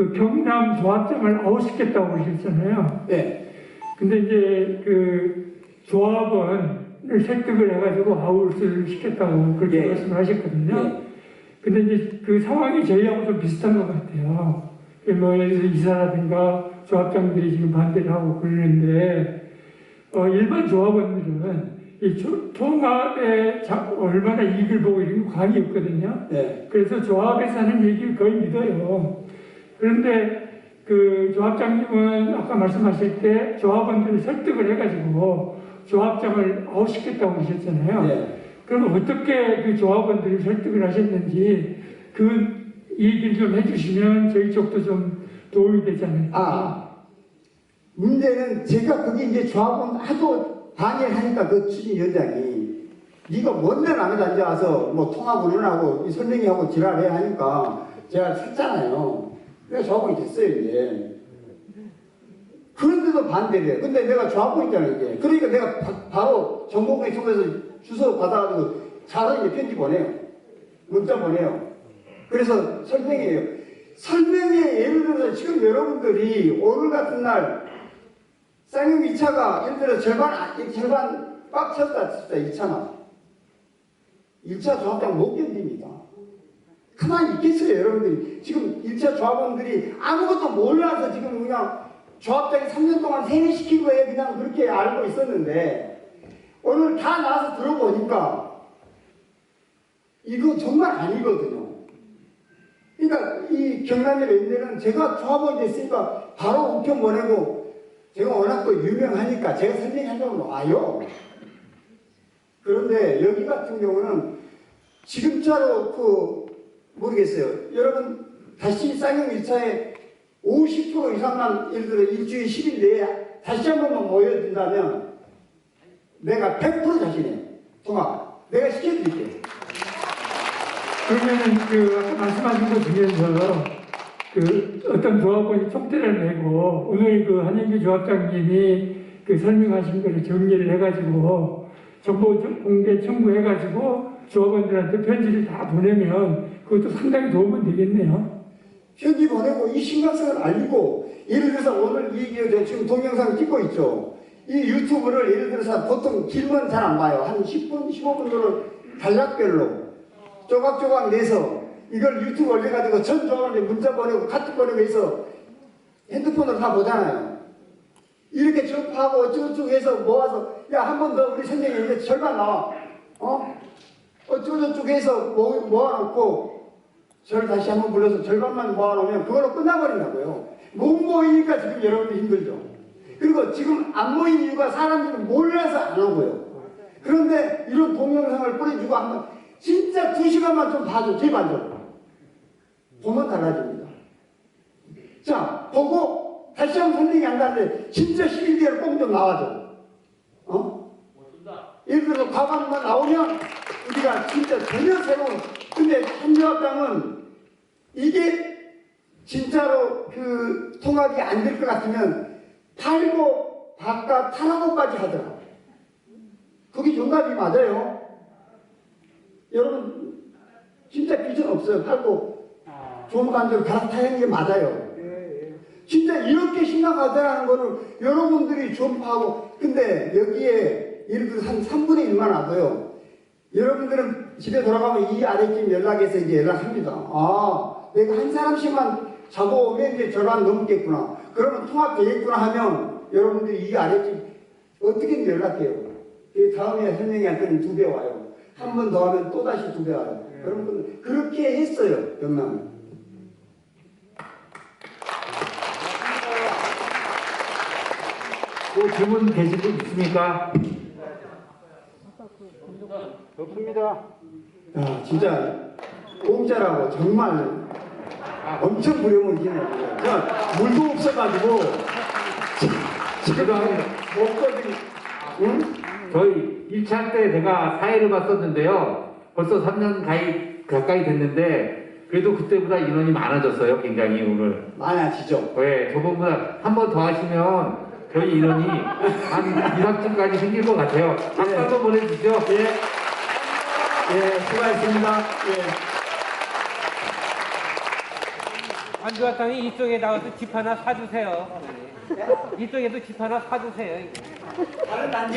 그 경남 조합장을 아웃시켰다고 그러셨잖아요. 예. 근데 이제 그 조합원을 설득을 해가지고 아웃을 시켰다고 그렇게 예. 말씀을 하셨거든요. 예. 근데 이제 그 상황이 저희하고 좀 비슷한 것 같아요. 뭐 예를 이사라든가 조합장들이 지금 반대를 하고 그러는데 어, 일반 조합원들은 이 조- 통합에 자- 얼마나 이익을 보고 이런 거 관이 없거든요. 예. 그래서 조합에서 하는 얘기를 거의 믿어요. 그런데 그 조합장님은 아까 말씀하실 때 조합원들을 설득을 해가지고 조합장을 아웃시켰다고 그러셨잖아요. 예. 그럼 어떻게 그 조합원들을 설득을 하셨는지 그 얘기를 좀 해주시면 저희 쪽도 좀 도움이 되잖아요. 아, 문제는 제가 거기 이제 조합원 하도 방해를 하니까 그 추진위원장이 네가 뭔데 남에 앉아서 뭐 통합 운운하고 이 설명회하고 지랄해 하니까 제가 샀잖아요. 그래서 조합원이 됐어요 이제. 그런데도 반대를 해. 근데 내가 조합원이잖아 이제. 그러니까 내가 바, 로 정보공에 통해서 주소 받아가지고 자로 이제 편지 보내요. 문자 보내요. 그래서 설명해요. 설명에 예를 들어서 지금 여러분들이 오늘 같은 날 쌍용 2차가 예를 들어 절반 아- 절반 꽉 찼다 쳤다 2차만 1차 조합장 못 견딥니다. 가만히 있겠어요 여러분들이 지금 1차 조합원들이 아무것도 몰라서 지금 그냥 조합장이 3년 동안 세뇌시킨 거에 그냥 그렇게 알고 있었는데 오늘 다 나와서 들어보니까 이거 정말 아니거든요. 그러니까 이 경남의 랜드는 제가 조합원이 됐으니까 바로 우편 보내고 제가 워낙 또 유명하니까 제가 설명하려면 와요. 그런데 여기 같은 경우는 지금자로 그 모르겠어요. 여러분 다시 쌍용 1차에 50% 이상만 예를 들어 일주일 10일 내에 다시 한 번만 모여든다면 내가 100% 자신해. 통합. 내가 시켜드릴게요. 그러면은 그 말씀하신 것 중에서 그 어떤 조합원이 총대를 내고 오늘 그 한영규 조합장님이 그 설명하신 거를 정리를 해가지고 정보 공개 청구해가지고 조합원들한테 편지를 다 보내면 그것도 상당히 도움은 되겠네요. 편지 보내고 이 심각성을 알리고 예를 들어서 오늘 이 저, 지금 동영상 찍고 있죠. 이 유튜브를 예를 들어서 보통 길면 잘안 봐요. 한 10분, 15분 정도 단락별로 조각조각 내서 이걸 유튜브 올려가지고 전 조합한테 문자 보내고 카톡 보내고 해서 핸드폰으로 다 보잖아요. 이렇게 쭉 하고 쭉쭉 해서 모아서 야 한 번 더 우리 선생님 이제 절반 나와. 어? 어쩌고저쩌고 해서 모, 모아놓고 저를 다시 한번 불러서 절반만 모아놓으면 그걸로 끝나버린다고요. 못 모이니까 지금 여러분들 힘들죠. 그리고 지금 안 모인 이유가 사람들이 몰라서 안 오고요. 그런데 이런 동영상을 뿌려주고 한번 진짜 두 시간만 좀 봐줘, 제발요. 보면 달라집니다. 자, 보고 다시 한번 선생님이 한다는데 진짜 10일 뒤에 꼭좀 나와줘. 어? 예를 들어서 과반만 나오면 우리가 진짜 전혀 새로운 근데 한조합당은 이게 진짜로 그 통합이 안 될 것 같으면 팔고 바깥 타라고까지 하더라. 그게 정답이 맞아요. 여러분 진짜 비전 없어요. 팔고 좋은 감정을 갈아타는 게 맞아요. 진짜 이렇게 심각하다는 거를 여러분들이 전파하고 근데 여기에 예를 들어 한 3분의 1만 와도요. 여러분들은 집에 돌아가면 이 아래팀 연락해서 이제 연락합니다. 아, 내가 한 사람씩만 자고 오면 이제 절반 넘겠구나. 그러면 통합되겠구나 하면 여러분들이 이 아래팀 어떻게 연락해요? 그 다음에 설명회한테는 두 배 와요. 한 번 더 하면 또 다시 두 배 와요. 여러분 그렇게 했어요, 영남은. 또 질문 계신 분 있습니까? 없습니다. 야, 진짜 공짜라고 정말 엄청 부려먹이네요 저 물도 없어가지고 지금 먹거든. 응? 저희 1차 때 제가 사회를 봤었는데요. 벌써 3년 가까이, 가까이 됐는데 그래도 그때보다 인원이 많아졌어요. 굉장히 오늘. 많아지죠. 네, 저번보다 한 번 더 하시면 저희 인원이 한 2, 3층까지 생길 것 같아요. 박수 네. 한번 보내주시죠. 예, 예, 수고하셨습니다. 예. 안 좋았더니 이쪽에다가도 집 하나 사주세요. 이쪽에도 집 하나 사주세요. 다른 단지